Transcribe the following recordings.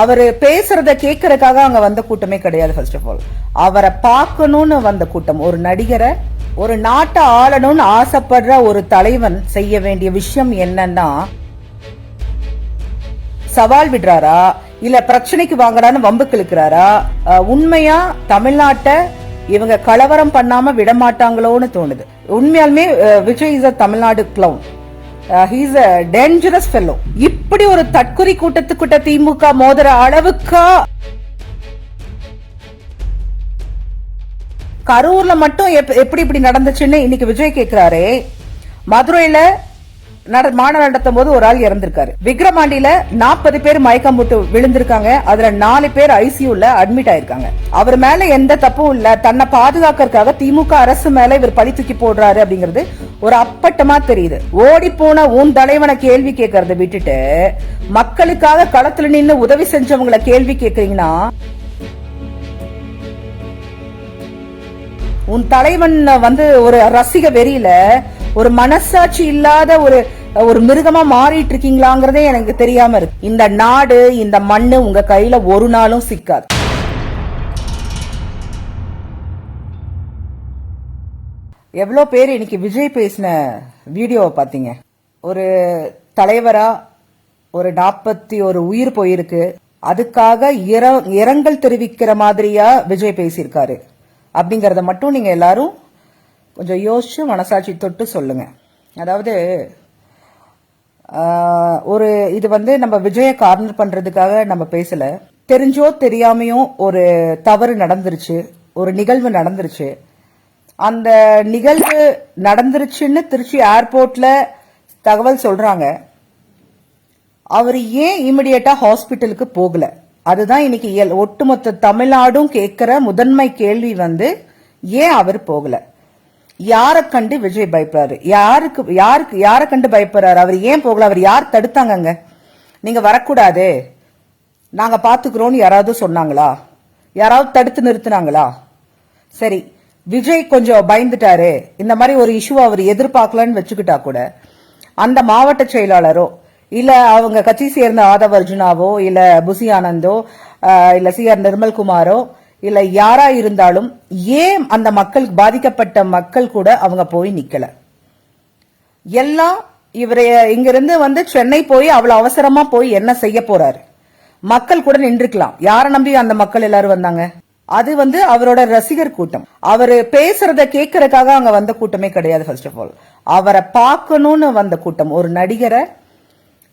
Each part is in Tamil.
அவரு பேசுறத கேட்கறதுக்காக அங்க வந்த கூட்டமே கிடையாது ஃபர்ஸ்ட் ஆஃப் ஆல் அவரை பார்க்கணும்னு வந்த கூட்டம். ஒரு நடிகரை ஒரு நாட்டை ஆளணும்னு ஆசைப்படுற ஒரு தலைவன் செய்ய வேண்டிய விஷயம் என்னன்னா சவால் விடுறாரா? இல்ல பிரச்சனைக்கு வாங்கடான்னு வம்புக்கு இழுக்கிறாரா உண்மையா தமிழ்நாட்டை இவங்க கலவரம் பண்ணாம விட மாட்டாங்களோன்னு தோணுது. உண்மையாலுமே Vijay is a Tamil Nadu clown he's a dangerous fellow இப்படி ஒரு தற்குறி கூட்டத்துக்கிட்ட திமுக மோதுற அளவுக்கா கரூர்ல மட்டும் எப்படி இப்படி நடந்துச்சுன்னு இன்னைக்கு விஜய் கேக்குறாரே. மதுரையில நட மாநாடு நடத்தும் போது ஒரு ஆள் இறந்திருக்காரு. விக்ரமாண்டியில நாற்பது பேர் மயக்கம் போட்டு விழுந்திருக்காங்க. அதுல நாலு பேர் ஐசியூல அட்மிட் ஆயிருக்காங்க. அவர் மேல எந்த தப்பும் இல்ல. தன்னை பாதுகாக்கிறதுக்காக திமுக அரசு மேல இவர் பழி தூக்கி போடுறாரு அப்படிங்கிறது ஒரு அப்பட்டமா தெரியுது. ஓடி போன உன் தலைவனை கேள்வி கேட்கறத விட்டுட்டு மக்களுக்காக களத்துல நின்னு உதவி செஞ்சவங்கள கேள்வி கேக்குறீங்கன்னா உன் தலைவன் வந்து ஒரு ரசிக வெறியில ஒரு மனசாட்சி இல்லாத ஒரு ஒரு மிருகமா மாறிட்டு இருக்கீங்களாங்கிறதே எனக்கு தெரியாம இருக்கு. இந்த நாடு இந்த மண்ணு உங்க கையில ஒரு நாளும் சிக்காது. எவ்வளோ பேர் இன்னைக்கு விஜய் பேசின வீடியோவை பார்த்தீங்க? ஒரு தலைவரா ஒரு நாற்பத்தி ஒரு உயிர் போயிருக்கு. அதுக்காக இர- இரங்கல் தெரிவிக்கிற மாதிரியா விஜய் பேசியிருக்காரு. அப்படிங்கறத மட்டும் நீங்க எல்லாரும் கொஞ்சம் யோசிச்சு மனசாட்சி தொட்டு சொல்லுங்க. அதாவது ஒரு இது வந்து நம்ம விஜய கார்னர் பண்றதுக்காக நம்ம பேசல. தெரிஞ்சோ தெரியாமையோ ஒரு தவறு நடந்துருச்சு. ஒரு நிகழ்வு நடந்துருச்சு. அந்த நிகழ்வு நடந்துருச்சுன்னு திருச்சி ஏர்போர்ட்ல தகவல் சொல்றாங்க. அவர் ஏன் இமிடியேட்டா ஹாஸ்பிட்டலுக்கு போகல? அதுதான் இன்னைக்கு ஒட்டுமொத்த தமிழ்நாடும் கேட்கிற முதன்மை கேள்வி வந்து ஏன் அவர் போகல? யாரை கண்டு விஜய் பயப்படுறாரு? யாருக்கு யாருக்கு யாரை கண்டு பயப்படுறாரு? அவர் ஏன் போகல? அவர் யார் தடுத்தாங்கங்க? நீங்க வரக்கூடாது. நாங்க பாத்துக்கிறோம்னு யாராவது சொன்னாங்களா? யாராவது தடுத்து நிறுத்தினாங்களா? சரி விஜய் கொஞ்சம் பயந்துட்டாரு. இந்த மாதிரி ஒரு இஷ்யூ அவர் எதிர்பார்க்கலன்னு வச்சுக்கிட்டா கூட அந்த மாவட்ட செயலாளரோ இல்ல அவங்க கட்சி சேர்ந்த ஆதவர்ஜுனாவோ இல்ல புசி ஆனந்தோ இல்ல சி ஆர் நிர்மல்குமாரோ இல்ல யாரா இருந்தாலும் ஏன் அந்த மக்கள் பாதிக்கப்பட்ட மக்கள் கூட அவங்க போய் நிக்கல? எல்லாம் இவரை இங்கிருந்து வந்து சென்னை போய் அவ்வளவு அவசரமா போய் என்ன செய்ய போறாரு? மக்கள் கூட நின்றுக்கலாம். யாரை நம்பி அந்த மக்கள் எல்லாரும் வந்தாங்க? அது வந்து அவரோட ரசிகர் கூட்டம். அவரு பேசுறத கேட்கறதுக்காக அங்க வந்த கூட்டமே கிடையாது ஃபர்ஸ்ட் ஆஃப் ஆல் அவரை பார்க்கணும்னு வந்த கூட்டம். ஒரு நடிகரை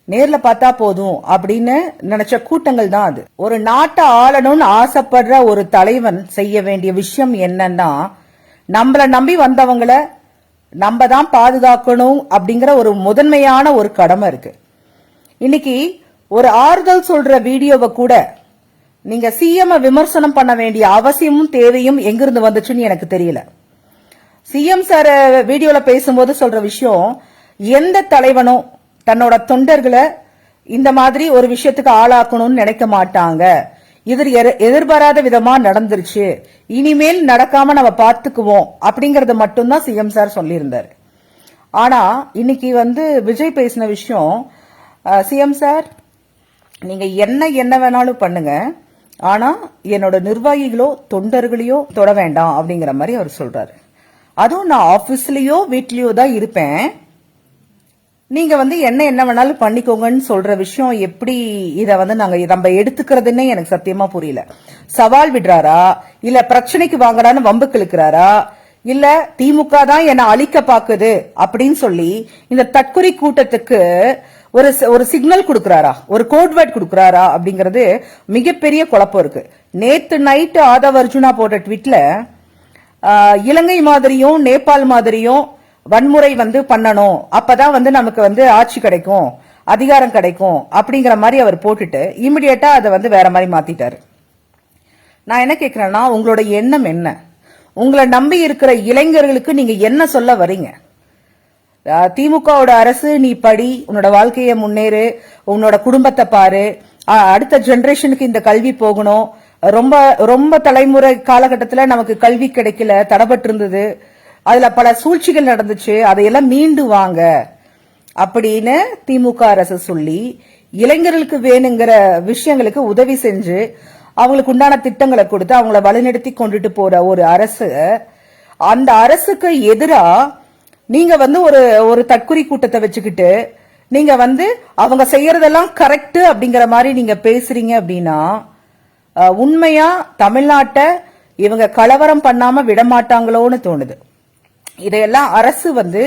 நேர்ல பார்த்தா போதும் அப்படின்னு நினைச்ச கூட்டங்கள் தான் அது. ஒரு நாட்டை ஆளணும்னு ஆசைப்படுற ஒரு தலைவன் செய்ய வேண்டிய விஷயம் என்னன்னா நம்மள நம்பி வந்தவங்கள நம்ம தான் பாதுகாக்கணும் அப்படிங்கிற ஒரு முதன்மையான ஒரு கடமை இருக்கு. இன்னைக்கு ஒரு ஆறுதல் சொல்ற வீடியோவை கூட நீங்க சிஎம் விமர்சனம் பண்ண வேண்டிய அவசியமும் தேவையும் எங்கிருந்து வந்துச்சுன்னு எனக்கு தெரியல. சிஎம் சார் வீடியோல பேசும்போது சொல்ற விஷயம் எந்த தலைவனும் தன்னோட தொண்டர்களை இந்த மாதிரி ஒரு விஷயத்துக்கு ஆளாக்கணும்னு நினைக்க மாட்டாங்க. இது எதிர்பாராத விதமா நடந்துருச்சு. இனிமேல் நடக்காம நம்ம பார்த்துக்குவோம் அப்படிங்கறது மட்டும்தான் சிஎம் சார் சொல்லியிருந்தாரு. ஆனா இன்னைக்கு வந்து விஜய் பேசின விஷயம் சிஎம் சார் நீங்க என்ன என்ன வேணாலும் பண்ணுங்க. ஆனா என்னோட நிர்வாகிகளோ தொண்டர்களையோ தொட வேண்டாம் அப்படிங்கிற மாதிரி அவர் சொல்றாரு. அதுவும் நான் ஆபீஸ்லயோ வீட்லயோ தான் இருப்பேன். நீங்க வந்து என்ன என்ன வேணாலும் பண்ணிக்கோங்கன்னு சொல்ற விஷயம் எப்படி இதை வந்து நாங்க நம்ம எடுத்துக்கிறதுன்னே எனக்கு சத்தியமா புரியல. சவால் விடுறாரா? இல்ல பிரச்சனைக்கு வாங்கடான்னு வம்புக்கு இழுக்கிறாரா இல்ல திமுக தான் என்ன அழிக்க பாக்குது அப்படின்னு சொல்லி இந்த தற்குறி கூட்டத்துக்கு ஒரு ஒரு சிக்னல் கொடுக்குறாரா? ஒரு கோட்வேர்ட் கொடுக்குறாரா அப்படிங்கிறது மிகப்பெரிய குழப்பம் இருக்கு. நேத்து நைட்டு ஆதவ அர்ஜுனா போட்ட ட்வீட்ல இலங்கை மாதிரியும் நேபாள் மாதிரியும் வன்முறை வந்து பண்ணணும். அப்பதான் வந்து நமக்கு வந்து ஆட்சி கிடைக்கும் அதிகாரம் கிடைக்கும் அப்படிங்கிற மாதிரி அவர் போட்டுட்டு இமிடியட்டா அதை வந்து வேற மாதிரி மாத்திட்டாரு. நான் என்ன கேட்கிறேன்னா உங்களோட எண்ணம் என்ன? உங்களை நம்பி இருக்கிற இளைஞர்களுக்கு நீங்க என்ன சொல்ல வரீங்க திமுகவோட அரசு நீ படி உன்னோட வாழ்க்கையை முன்னேறு உன்னோட குடும்பத்தை பாரு. அடுத்த ஜென்ரேஷனுக்கு இந்த கல்வி போகணும். ரொம்ப ரொம்ப தலைமுறை காலகட்டத்தில் நமக்கு கல்வி கிடைக்கல தடபட்டு இருந்தது அதுல பல சூழ்ச்சிகள் நடந்துச்சு. அதையெல்லாம் மீண்டு வாங்க. அப்படின்னு திமுக அரசு சொல்லி இளைஞர்களுக்கு வேணுங்கிற விஷயங்களுக்கு உதவி செஞ்சு அவங்களுக்கு உண்டான திட்டங்களை கொடுத்து அவங்கள வழிநடத்தி கொண்டுட்டு போற ஒரு அரசு. அந்த அரசுக்கு எதிராக நீங்க வந்து ஒரு ஒரு தற்குறி கூட்டத்தை வச்சுக்கிட்டு நீங்க வந்து அவங்க செய்யறதெல்லாம் கரெக்ட் அப்படிங்கிற மாதிரி நீங்க பேசுறீங்க அப்படின்னா உண்மையா தமிழ்நாட்டை இவங்க கலவரம் பண்ணாம விடமாட்டாங்களோன்னு தோணுது. இதையெல்லாம் அரசு வந்து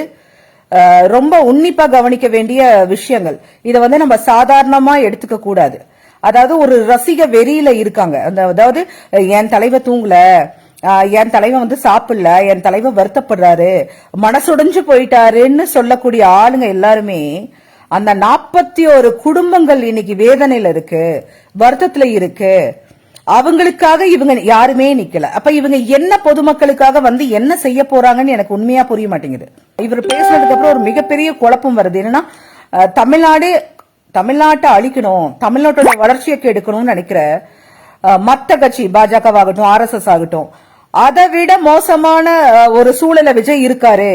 ரொம்ப உன்னிப்பா கவனிக்க வேண்டிய விஷயங்கள். இதை வந்து நம்ம சாதாரணமா எடுத்துக்க கூடாது. அதாவது ஒரு ரசிக வெறியில இருக்காங்க. அந்த அதாவது என் தலைவர் தூங்கல என் தலைவன் வந்து சாப்பிடல என் தலைவன் வருத்தப்படுறாரு. மனசுடைஞ்சு போயிட்டாருன்னு சொல்லக்கூடிய ஆளுங்க எல்லாருமே அந்த நாற்பத்தி ஒரு குடும்பங்கள் இன்னைக்கு வேதனையில இருக்கு வருத்தத்துல இருக்கு. அவங்களுக்காக இவங்க யாருமே நிக்கல. அப்ப இவங்க என்ன பொதுமக்களுக்காக வந்து என்ன செய்ய போறாங்கன்னு எனக்கு உண்மையா புரிய மாட்டேங்குது. இவர் பேசுனதுக்கு அப்புறம் ஒரு மிகப்பெரிய குழப்பம் வருது. என்னன்னா தமிழ்நாடு தமிழ்நாட்டை அழிக்கணும் தமிழ்நாட்டோட வளர்ச்சியை கெடுக்கணும்னு நினைக்கிற அஹ், மத்த கட்சி பாஜகவாகட்டும் ஆர்எஸ்எஸ் ஆகட்டும் அதை விட மோசமான ஒரு சூழல விஜய் இருக்காரு.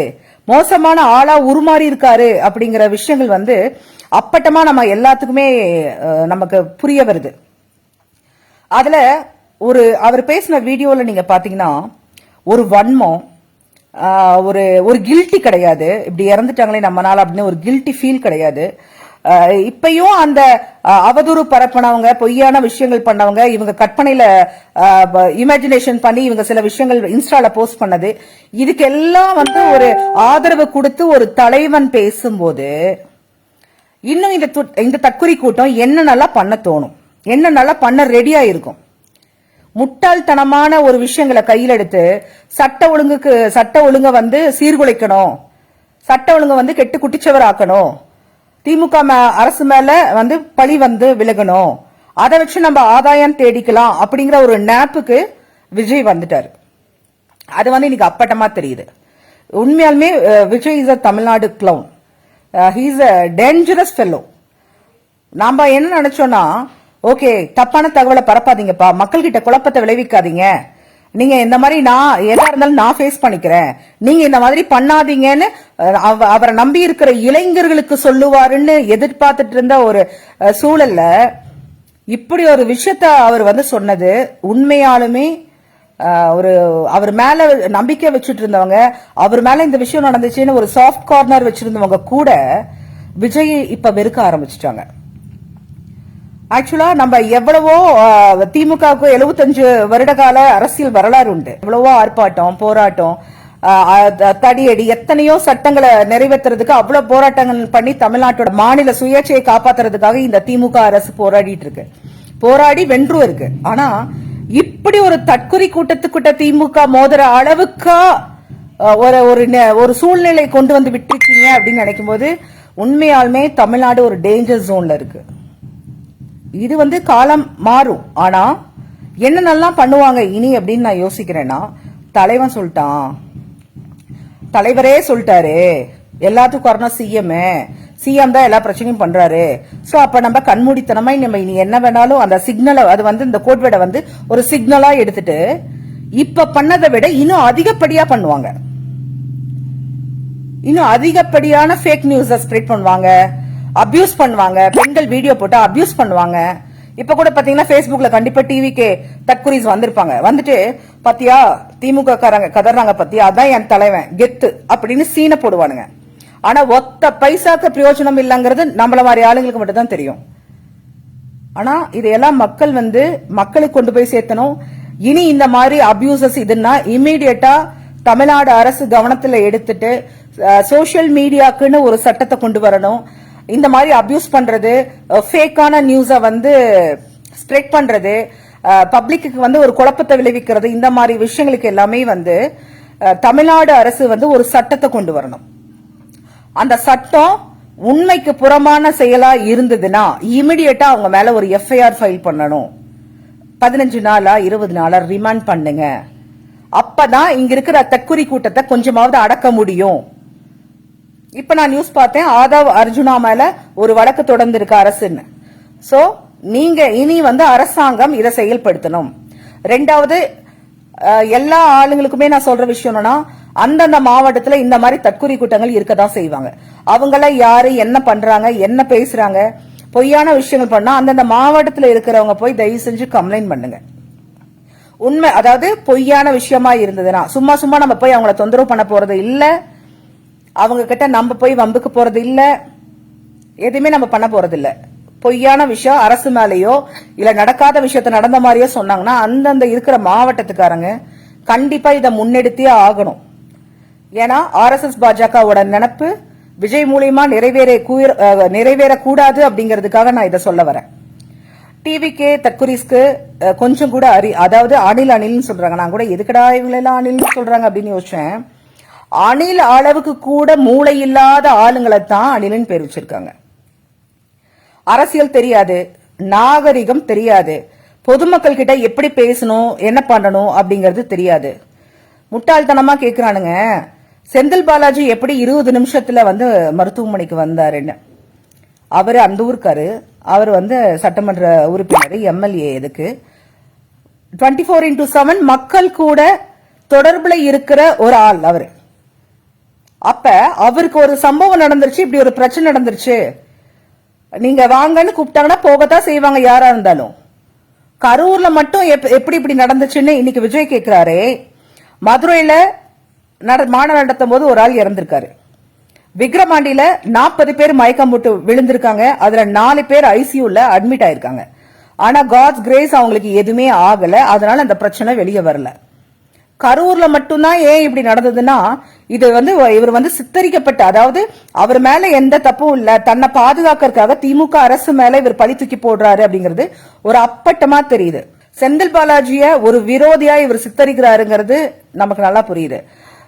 மோசமான ஆளா உருமாறி இருக்காரு அப்படிங்கிற விஷயங்கள் வந்து அப்பட்டமா நம்ம எல்லாத்துக்குமே நமக்கு புரிய வருது. அதுல ஒரு அவர் பேசின வீடியோல நீங்க பாத்தீங்கன்னா ஒரு வன்மம் ஒரு ஒரு கில்ட்டி கிடையாது. இப்படி இறந்துட்டாங்களே நம்மனால அப்படின்னு ஒரு கில்ட்டி ஃபீல் கிடையாது. இப்பயும் அந்த அவதூறு பரப்பினவங்க பொய்யான விஷயங்கள் பண்ணவங்க இவங்க கற்பனையில இமேஜினேஷன் பண்ணி இவங்க சில விஷயங்கள் இன்ஸ்டால போஸ்ட் பண்ணது. இதுக்கெல்லாம் வந்து ஒரு ஆதரவு கொடுத்து ஒரு தலைவன் பேசும்போது இன்னும் இந்த து- இந்த தற்குறி கூட்டம் என்ன நல்லா பண்ண தோணும். என்ன நல்லா பண்ண ரெடியா இருக்கும். முட்டாள்தனமான ஒரு விஷயங்களை கையில் எடுத்து சட்ட ஒழுங்குக்கு சட்ட ஒழுங்க வந்து சீர்குலைக்கணும். சட்ட ஒழுங்கை வந்து கெட்டு குட்டிச்சவர் ஆக்கணும் திமுக மே- அரசு மேல வந்து பழி வந்து விலகணும். அதை வச்சு நம்ம ஆதாயம் தேடிக்கலாம் அப்படிங்கிற ஒரு நேப்புக்கு விஜய் வந்துட்டார். அது வந்து இன்னைக்கு அப்பட்டமா தெரியுது. உண்மையாலுமே Vijay is a Tamil Nadu clown he's a dangerous fellow நாம என்ன நினைச்சோம்னா ஓகே தப்பான தகவலை பரப்பாதீங்கப்பா. மக்கள்கிட்ட குழப்பத்தை விளைவிக்காதீங்க. நீங்க இந்த மாதிரி நான் எதா இருந்தாலும் நான் ஃபேஸ் பண்ணிக்கிறேன். நீங்க இந்த மாதிரி பண்ணாதீங்கன்னு அவ- அவரை நம்பி இருக்கிற இளைஞர்களுக்கு சொல்லுவாருன்னு எதிர்பார்த்துட்டு இருந்த ஒரு சூழல்ல இப்படி ஒரு விஷயத்த அவர் வந்து சொன்னது உண்மையாலுமே ஒரு அவர் மேல நம்பிக்கை வச்சுட்டு இருந்தவங்க அவர் மேல இந்த விஷயம் நடந்துச்சுன்னு ஒரு சாஃப்ட் கார்னர் வச்சிருந்தவங்க கூட விஜய் இப்ப வெறுக்க ஆரம்பிச்சிட்டாங்க. ஆக்சுவலா நம்ம எவ்வளவோ திமுகவுக்கு எழுபத்தஞ்சு வருட கால அரசியல் வரலாறு உண்டு. எவ்வளவோ ஆர்ப்பாட்டம் போராட்டம் தடியடி எத்தனையோ சட்டங்களை நிறைவேற்றுறதுக்கு அவ்வளவு போராட்டங்கள் பண்ணி தமிழ்நாட்டோட மாநில சுயேட்சையை காப்பாத்துறதுக்காக இந்த திமுக அரசு போராடிட்டு இருக்கு. போராடி வென்றும் இருக்கு. ஆனா இப்படி ஒரு தற்குறி கூட்டத்துக்கிட்ட திமுக மோதுற அளவுக்கா ஒரு ஒரு ஒரு சூழ்நிலை கொண்டு வந்து விட்டுருக்கீங்க அப்படின்னு நினைக்கும் போது உண்மையாலுமே தமிழ்நாடு ஒரு டேஞ்சர் ஜோன்ல இருக்கு. இது வந்து காலம் மாறும். ஆனா என்னென்னலாம் பண்ணுவாங்க இனி அப்படின்னு நான் யோசிக்கிறேன்னா தலைவன் சொல்லிட்டான். தலைவரே சொல்லிட்டாரு. எல்லாத்துக்கும் காரணம் சிஎம் சிஎம் தான் எல்லா பிரச்சனையும் பண்றாரு. ஸோ அப்ப நம்ம கண்மூடித்தனமா நம்ம இனி என்ன வேணாலும் அந்த சிக்னலை அது வந்து இந்த கோட்வேடை வந்து ஒரு சிக்னலா எடுத்துட்டு இப்ப பண்ணதை விட இன்னும் அதிகப்படியா பண்ணுவாங்க. இன்னும் அதிகப்படியான ஃபேக் நியூஸ ஸ்ப்ரெட் பண்ணுவாங்க. அபியூஸ் பண்ணுவாங்க. பெண்கள் வீடியோ போட்டு அபியூஸ் பண்ணுவாங்க. இப்ப கூட பாத்தீங்கன்னா பேஸ்புக்ல கண்டிப்பா டிவிக்கே தற்குறிஸ் வந்திருப்பாங்க. வந்துட்டு பாத்தியா திமுக காரங்க கதறாங்க பாத்தியா அதான் என் தலைவன் கெத்து அப்படின்னு சீனை போடுவானுங்க. ஆனா ஒத்த பைசாக்கு பிரயோஜனம் இல்லைங்கிறது நம்மள மாதிரி ஆளுங்களுக்கு மட்டும் தான் தெரியும். ஆனா இதையெல்லாம் மக்கள் வந்து மக்களுக்கு கொண்டு போய் சேர்த்தணும். இனி இந்த மாதிரி அபியூசஸ் இதுன்னா இமீடியட்டா தமிழ்நாடு அரசு கவனத்துல எடுத்துட்டு சோஷியல் மீடியாக்குன்னு ஒரு சட்டத்தை கொண்டு வரணும். இந்த மாதிரி அபியூஸ் பண்றது ஃபேக்கான நியூஸை வந்து ஸ்ப்ரெட் பண்றது பப்ளிக்கு வந்து ஒரு குழப்பத்தை விளைவிக்கிறது இந்த மாதிரி விஷயங்களுக்கு எல்லாமே வந்து தமிழ்நாடு அரசு வந்து ஒரு சட்டத்தை கொண்டு வரணும். அந்த சட்டம் உண்மைக்கு புறமான செயலா இருந்ததுன்னா இமிடியட்டா அவங்க மேல ஒரு எஃப்ஐஆர் ஃபைல் பண்ணணும். பதினஞ்சு நாளா இருபது நாளா ரிமாண்ட் பண்ணுங்க. அப்பதான் இங்க இருக்கிற தற்குறி கூட்டத்தை கொஞ்சமாவது அடக்க முடியும். இப்ப நான் நியூஸ் பார்த்தேன் ஆதவ் அர்ஜுனா மேல ஒரு வழக்கு தொடர்ந்திருக்கு அரசுன்னு. சோ நீங்க இனி வந்து அரசாங்கம் இதை செயல்படுத்தணும். ரெண்டாவது எல்லா ஆளுங்களுக்குமே நான் சொல்ற விஷயம் என்னன்னா அந்தந்த மாவட்டத்துல இந்த மாதிரி தற்குறி கூட்டங்கள் இருக்கதான் செய்வாங்க. அவங்கள யாரு என்ன பண்றாங்க என்ன பேசுறாங்க பொய்யான விஷயங்கள் பண்ணா அந்தந்த மாவட்டத்துல இருக்கிறவங்க போய் தயவு செஞ்சு கம்ப்ளைண்ட் பண்ணுங்க. உண்மை அதாவது பொய்யான விஷயமா இருந்ததுன்னா சும்மா சும்மா நம்ம போய் அவங்கள தொந்தரவு பண்ண போறது இல்லை. அவங்க கிட்ட நம்ம போய் வம்புக்கு போறது இல்ல. எதுவுமே நம்ம பண்ண போறது இல்ல. பொய்யான விஷயம் அரசு மேலேயோ இல்ல நடக்காத விஷயத்த நடந்த மாதிரியோ சொன்னாங்கன்னா அந்தந்த இருக்கிற மாவட்டத்துக்காரங்க கண்டிப்பா இதை முன்னெடுத்தே ஆகணும். ஏன்னா ஆர்எஸ்எஸ் பாஜகவோட நினப்பு விஜய் மூலியமா நிறைவேற நிறைவேறக்கூடாது அப்படிங்கிறதுக்காக நான் இதை சொல்ல வரேன். டிவிக்கே தக்குரிஸ்க்கு கொஞ்சம் கூட அறி அதாவது அணில் அணில்னு சொல்றாங்க. நான் கூட எதுக்கடா இவங்களெல்லாம் அணில்னு சொல்றாங்க அப்படின்னு யோசிச்சேன். அணில் அளவுக்கு கூட மூளை இல்லாத ஆளுங்களை தான் அணிலன் பேர் வச்சிருக்காங்க. அரசியல் தெரியாது நாகரிகம் தெரியாது பொதுமக்கள் கிட்ட எப்படி பேசணும் என்ன பண்ணணும் அப்படிங்கறது தெரியாது. முட்டாள்தனமா கேக்குறானுங்க. செந்தில் பாலாஜி எப்படி இருபது நிமிஷத்துல வந்து மருத்துவமனைக்கு வந்தாருன்னு. அவர் அந்த ஊருக்காரு. அவர் வந்து சட்டமன்ற உறுப்பினர் எம்எல்ஏ இதுக்கு டுவெண்ட்டி ஃபோர் இன்டூ செவன் மக்கள் கூட தொடர்புல இருக்கிற ஒரு ஆள் அவர். அப்ப அவருக்கு ஒரு சம்பவம் நடந்துருச்சு இப்படி ஒரு பிரச்சனை நடந்துருச்சு. நீங்க வாங்கன்னு கூப்பிட்டாங்கன்னா போகத்தான் செய்வாங்க யாரா இருந்தாலும். கரூர்ல மட்டும் எப்படி இப்படி நடந்துச்சுன்னு இன்னைக்கு விஜய் கேட்கிறாரு மதுரையில நட மாநாடு நடத்தும் போது ஒரு ஆள் இறந்திருக்காரு. விக்ரமாண்டியில நாற்பது பேர் மயக்கம் போட்டு விழுந்திருக்காங்க. அதுல நாலு பேர் ஐசியூல அட்மிட் ஆயிருக்காங்க. ஆனா காட்ஸ் கிரேஸ் அவங்களுக்கு எதுவுமே ஆகல. அதனால அந்த பிரச்சனை வெளியே வரல. கரூர்ல மட்டும்தான் ஏன் இப்படி நடந்ததுன்னா இது வந்து இவர் வந்து சித்தரிக்கப்பட்ட அதாவது அவர் மேல எந்த தப்பும் இல்ல. தன்னை பாதுகாக்கறதுக்காக திமுக அரசு மேல இவர் பழி தூக்கி போடுறாரு அப்படிங்கிறது ஒரு அப்பட்டமா தெரியுது. செந்தில் பாலாஜிய ஒரு விரோதியா இவர் சித்தரிக்கிறாருங்கிறது நமக்கு நல்லா புரியுது.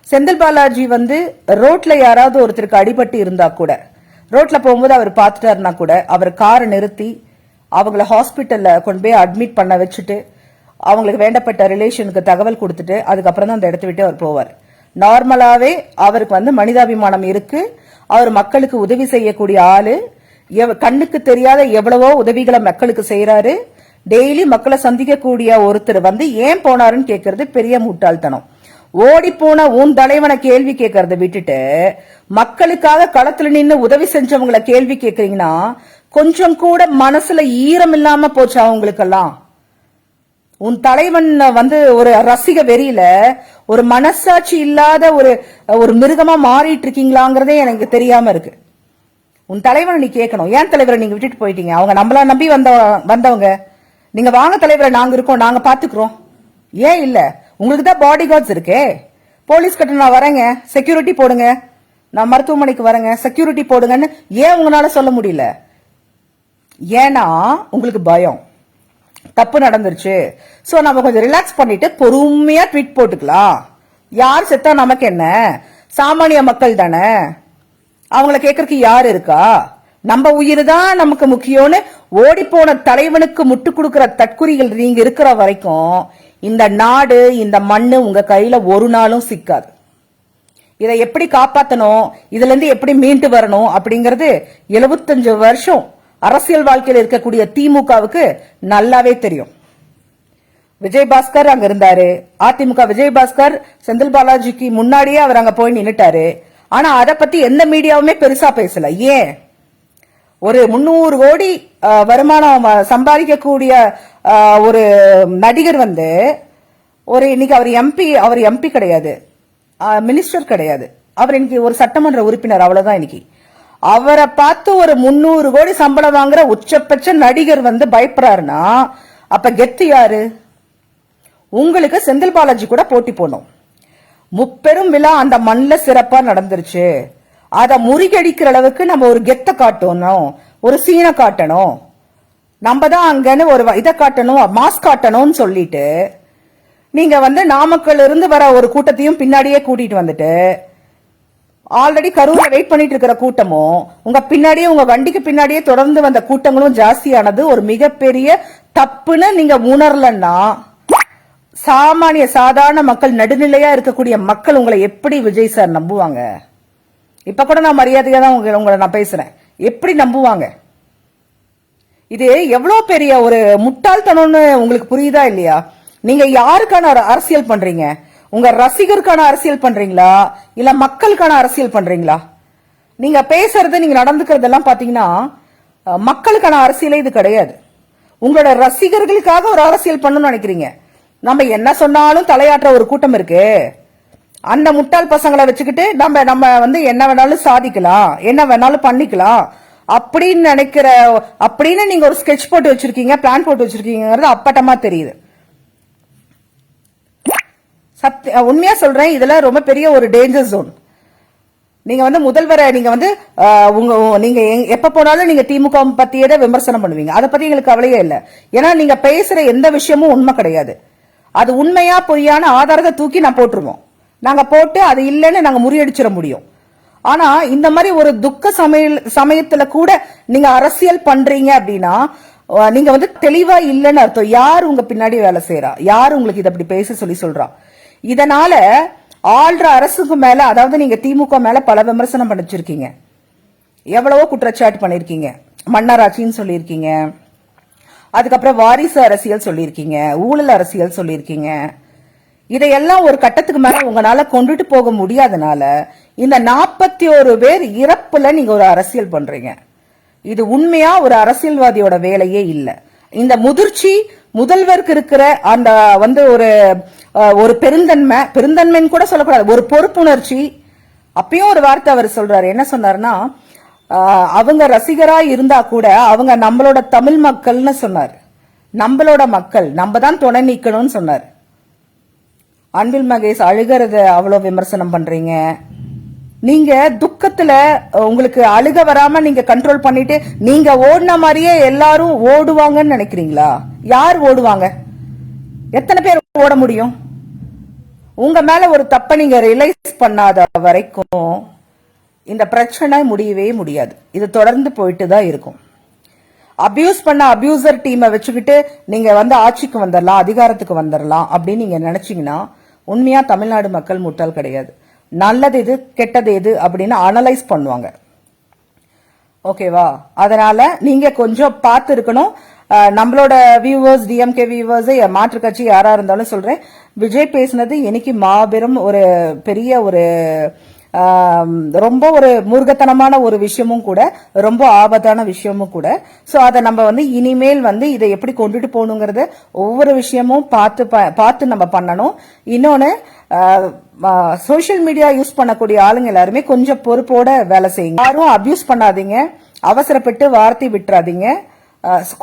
செந்தில் பாலாஜி வந்து ரோட்ல யாராவது ஒருத்தருக்கு அடிபட்டு இருந்தா கூட ரோட்ல போகும்போது அவர் பார்த்துட்டாருன்னா கூட அவர் காரை நிறுத்தி அவங்கள ஹாஸ்பிட்டல்ல கொண்டு போய் அட்மிட் பண்ண வச்சுட்டு அவங்களுக்கு வேண்டப்பட்ட ரிலேஷனுக்கு தகவல் கொடுத்துட்டு அதுக்கப்புறம் தான் அந்த இடத்த விட்டு அவர் போவார். நார்மலாகவே அவருக்கு வந்து மனிதாபிமானம் இருக்கு. அவர் மக்களுக்கு உதவி செய்யக்கூடிய ஆளு. கண்ணுக்கு தெரியாத எவ்வளவோ உதவிகளை மக்களுக்கு செய்யறாரு டெய்லி மக்களை சந்திக்கக்கூடிய ஒருத்தர் வந்து ஏன் போனாருன்னு கேட்கறது பெரிய முட்டாள்தனம். ஓடி போன உன் தலைவனை கேள்வி கேட்கறத விட்டுட்டு மக்களுக்காக களத்துல நின்று உதவி செஞ்சவங்களை கேள்வி கேட்கறீங்கன்னா கொஞ்சம் கூட மனசுல ஈரம் இல்லாம போச்சு அவங்களுக்கெல்லாம்? உன் தலைவன் வந்து ஒரு ரசிக வெறியில ஒரு மனசாட்சி இல்லாத ஒரு ஒரு மிருகமா மாறிட்டு இருக்கீங்களாங்கிறதே எனக்கு தெரியாம இருக்கு. உன் தலைவனை நீ கேட்கணும். ஏன் தலைவரை நீங்க விட்டுட்டு போயிட்டீங்க? அவங்க நம்மள நம்பி வந்த வந்தவங்க. நீங்க வாங்க தலைவரை நாங்க இருக்கோம் நாங்க பாத்துக்கிறோம். ஏன் இல்ல? உங்களுக்கு தான் பாடி கார்ட்ஸ் இருக்கே. போலீஸ் கிட்ட நான் வரேங்க. செக்யூரிட்டி போடுங்க. நான் மருத்துவமனைக்கு வரேங்க. செக்யூரிட்டி போடுங்கன்னு ஏன் உங்களால சொல்ல முடியல? ஏன்னா உங்களுக்கு பயம். தப்பு நடந்துருச்சு. ஸோ நம்ம கொஞ்சம் ரிலாக்ஸ் பண்ணிட்டு பொறுமையா ட்வீட் போட்டுக்கலாம். யார் செத்தா நமக்கு என்ன? சாமானிய மக்கள் தானே. அவங்கள கேட்கறதுக்கு யார் இருக்கா? நம்ம உயிர் தான் நமக்கு முக்கியம்னு ஓடி போன தலைவனுக்கு முட்டு கொடுக்கிற தற்குறிகள் நீங்க இருக்கிற வரைக்கும் இந்த நாடு இந்த மண்ணு உங்க கையில ஒரு நாளும் சிக்காது. இதை எப்படி காப்பாத்தணும்? இதுல இருந்து எப்படி மீண்டு வரணும்? அப்படிங்கறது 75 வருஷம் அரசியல் வாழ்க்கையில் இருக்கக்கூடிய திமுகவுக்கு நல்லாவே தெரியும். விஜயபாஸ்கர் அங்க இருந்தாரு. அதிமுக விஜயபாஸ்கர் செந்தில் பாலாஜிக்கு முன்னாடியே அவர் அங்க போய் நின்னுட்டாரு. ஆனா அதை பத்தி எந்த மீடியாவுமே பெருசா பேசல. ஏன்? ஒரு முந்நூறு கோடி வருமானம் சம்பாதிக்கக்கூடிய ஒரு நடிகர் வந்து ஒரு இன்னைக்கு அவர் எம்பி அவர் எம்பி கிடையாது. மினிஸ்டர் கிடையாது. அவர் இன்னைக்கு ஒரு சட்டமன்ற உறுப்பினர் அவ்வளவுதான் இன்னைக்கு. அவரை பார்த்து ஒரு முந்நூறு கோடி சம்பளம் வாங்குற உச்சபட்ச நடிகர் வந்து பயப்படுறாருன்னா அப்ப கெத்து யாரு? உங்களுக்கு செந்தில் பாலாஜி கூட போட்டி போனோம் முப்பெரும் விழா அந்த மண்ணில் சிறப்பா நடந்துருச்சு. அதை முறிகடிக்கிற அளவுக்கு நம்ம ஒரு கெத்தை காட்டணும் ஒரு சீனை காட்டணும். நம்ம தான் அங்கன்னு ஒரு இதை காட்டணும் மாஸ் காட்டணும்னு சொல்லிட்டு நீங்க வந்து நாமக்கல் இருந்து வர ஒரு கூட்டத்தையும் பின்னாடியே கூட்டிட்டு வந்துட்டு ஆல்ரெடி கரூர்ல வெயிட் பண்ணிட்டு இருக்கிற கூட்டமும் உங்க பின்னாடியே உங்க வண்டிக்கு பின்னாடியே தொடர்ந்து வந்த கூட்டங்களும் ஜாஸ்தியானது. ஒரு மிகப்பெரிய தப்புன்னு நீங்க உணரலன்னா சாமானிய சாதாரண மக்கள் நடுநிலையா இருக்கக்கூடிய மக்கள் உங்களை எப்படி விஜய் சார் நம்புவாங்க? இப்ப கூட நான் மரியாதையா தான் உங்களை உங்களை நான் பேசுறேன். எப்படி நம்புவாங்க? இது எவ்வளோ பெரிய ஒரு முட்டாள்தனம்னு உங்களுக்கு புரியுதா இல்லையா? நீங்க யாருக்கான அரசியல் பண்றீங்க? உங்க ரசிகருக்கான அரசியல் பண்றீங்களா? இல்ல மக்களுக்கான அரசியல் பண்றீங்களா? நீங்க பேசுறது நீங்க நடந்துக்கிறதெல்லாம் பாத்தீங்கன்னா மக்களுக்கான அரசியலே இது கிடையாது. உங்களோட ரசிகர்களுக்காக ஒரு அரசியல் பண்ணணும்னு நினைக்கிறீங்க. நம்ம என்ன சொன்னாலும் தலையாற்ற ஒரு கூட்டம் இருக்கு. அந்த முட்டாள் பசங்களை வச்சுக்கிட்டு நம்ம நம்ம வந்து என்ன வேணாலும் சாதிக்கலாம் என்ன வேணாலும் பண்ணிக்கலாம். அப்படின்னு நினைக்கிற அப்படின்னு நீங்க ஒரு ஸ்கெட்ச் போட்டு வச்சிருக்கீங்க பிளான் போட்டு வச்சிருக்கீங்கிறது அப்பட்டமா தெரியுது. சத்திய உண்மையா சொல்றேன் இதெல்லாம் ரொம்ப பெரிய ஒரு டேஞ்சர் ஜோன் நீங்க வந்து முதல்வரை நீங்க வந்து உங்க நீங்க எப்ப போனாலும் நீங்க திமுக பத்தியே தான் விமர்சனம் பண்ணுவீங்க. அதை பத்தி எங்களுக்கு கவலையே இல்லை. ஏன்னா நீங்க பேசுற எந்த விஷயமும் உண்மை கிடையாது. அது உண்மையா பொய்யான ஆதாரத்தை தூக்கி நான் போட்டுருவோம். நாங்க போட்டு அது இல்லைன்னு நாங்க முறியடிச்சிட முடியும். ஆனா இந்த மாதிரி ஒரு துக்க சமையல் சமயத்துல கூட நீங்க அரசியல் பண்றீங்க அப்படின்னா நீங்க வந்து தெளிவா இல்லைன்னு அர்த்தம். யார் உங்க பின்னாடி வேலை செய்யறா யார் உங்களுக்கு இதை அப்படி பேச சொல்லி சொல்றா? இதனால ஆள்ற அரசுக்கு மேல அதாவது நீங்க திமுக மேல பல விமர்சனம் பண்ணிச்சிருக்கீங்க. எவ்வளவோ குற்றச்சாட்டு பண்ணிருக்கீங்க. மன்னராட்சின்னு சொல்லியிருக்கீங்க அதுக்கப்புறம் வாரிசு அரசியல் சொல்லியிருக்கீங்க ஊழல் அரசியல் சொல்லியிருக்கீங்க இதையெல்லாம் ஒரு கட்டத்துக்கு மேல உங்களால கொண்டுட்டு போக முடியாதனால இந்த நாற்பத்தி ஒரு பேர் இறப்புல நீங்க ஒரு அரசியல் பண்றீங்க. இது உண்மையா ஒரு அரசியல்வாதியோட வேலையே இல்லை. இந்த முதிர்ச்சி முதல்வருக்கு இருக்கிற அந்த வந்து ஒரு ஒரு பெருந்தன்மை பெருந்தன்மைன்னு கூட சொல்லக்கூடாது. ஒரு பொறுப்புணர்ச்சி. அப்பயும் ஒரு வார்த்தை அவர் சொல்றாரு. என்ன சொன்னார்னா அவங்க ரசிகரா இருந்தா கூட அவங்க நம்மளோட தமிழ் மக்கள்னு சொன்னார். நம்மளோட மக்கள். நம்ம தான் துணை நிக்கணும்னு சொன்னார். அன்பில் மகேஷ் அழுகிறத அவ்வளோ விமர்சனம் பண்றீங்க. நீங்க துக்கத்துல உங்களுக்கு அழுக வராம நீங்க கண்ட்ரோல் பண்ணிட்டு நீங்க ஓடின மாதிரியே எல்லாரும் ஓடுவாங்கன்னு நினைக்கிறீங்களா? யார் ஓடுவாங்க? எத்தனை பேர் ஓட முடியும். உங்க மேல ஒரு தப்ப நீங்க ரியலைஸ் பண்ணாத வரைக்கும் இந்த பிரச்சனை முடியவே முடியாது. இது தொடர்ந்து போயிட்டு தான் இருக்கும். அபியூஸ் பண்ண அபியூசர் டீமை வச்சுக்கிட்டு நீங்க வந்து ஆட்சிக்கு வந்துடலாம் அதிகாரத்துக்கு வந்துடலாம் அப்படின்னு நீங்க நினைச்சீங்கன்னா உண்மையா தமிழ்நாடு மக்கள் முட்டால் கிடையாது. நல்லது எது கெட்டது எது அப்படின்னு அனலைஸ் பண்ணுவாங்க. ஓகேவா அதனால நீங்க கொஞ்சம் பார்த்து இருக்கணும் நம்மளோட வியூவர்ஸ் டிஎம்கே வியூவர்ஸ் மாற்று கட்சி யாரா இருந்தாலும் சொல்றேன். விஜய் பேசினது இன்னைக்கு மாபெரும் ஒரு பெரிய ஒரு ரொம்ப ஒரு மூர்க்கத்தனமான ஒரு விஷயமும் கூட ரொம்ப ஆபத்தான விஷயமும் கூட. ஸோ அதை நம்ம வந்து இனிமேல் வந்து இதை எப்படி கொண்டுட்டு போகணுங்கிறத ஒவ்வொரு விஷயமும் பார்த்து ப- பார்த்து நம்ம பண்ணணும். இன்னொன்று சோஷியல் மீடியா யூஸ் பண்ணக்கூடிய ஆளுங்க எல்லாருமே கொஞ்சம் பொறுப்போட வேலை செய்யுங்க. யாரும் அப்யூஸ் பண்ணாதீங்க. அவசரப்பட்டு வார்த்தை விட்டுறாதீங்க.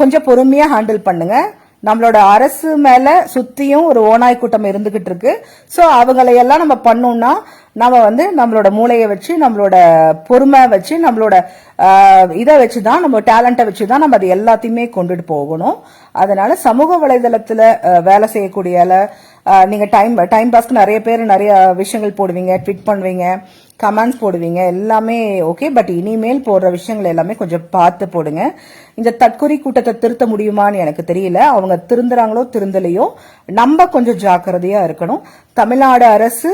கொஞ்சம் பொறுமையாக ஹேண்டில் பண்ணுங்க. நம்மளோட அரசு மேல சுத்தியும் ஒரு ஓநாய் கூட்டம் இருந்துகிட்டு இருக்கு. ஸோ அவங்களையெல்லாம் நம்ம பண்ணோம்னா நம்ம வந்து நம்மளோட மூளையை வச்சு நம்மளோட பொறுமை வச்சு நம்மளோட இதை வச்சு தான் நம்ம டேலண்ட்டை வச்சு தான் நம்ம அது எல்லாத்தையுமே கொண்டுட்டு போகணும். அதனால சமூக வலைதளத்தில் வேலை செய்யக்கூடிய நீங்கள் டைம் டைம் பாஸ்க்கு நிறைய பேர் நிறைய விஷயங்கள் போடுவீங்க ட்விட் பண்ணுவீங்க கமெண்ட்ஸ் போடுவீங்க எல்லாமே ஓகே பட் இனிமேல் போடுற விஷயங்கள் எல்லாமே கொஞ்சம் பார்த்து போடுங்க. இந்த தற்கொலை கூட்டத்தை திருத்த முடியுமான்னு எனக்கு தெரியல. அவங்க திருந்துறாங்களோ திருந்தலையோ நம்ம கொஞ்சம் ஜாக்கிரதையா இருக்கணும். தமிழ்நாடு அரசு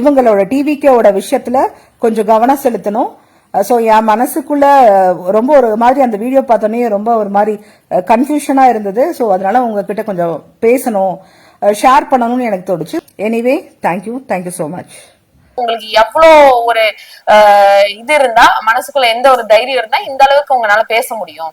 இவங்களோட டிவிகேவோட விஷயத்துல கொஞ்சம் கவனம் செலுத்தணும். ஸோ என் மனசுக்குள்ள ரொம்ப ஒரு மாதிரி அந்த வீடியோ பார்த்தோன்னே ரொம்ப ஒரு மாதிரி கன்ஃபியூஷனாக இருந்தது. ஸோ அதனால உங்ககிட்ட கொஞ்சம் பேசணும் ஷேர் பண்ணணும்னு எனக்கு தோணுச்சு. Anyway thank you thank you so much உங்களுக்கு எவ்வளோ ஒரு இது இருந்தா மனசுக்குள்ள எந்த ஒரு தைரியம் இருந்தா இந்த அளவுக்கு உங்களால பேச முடியும்.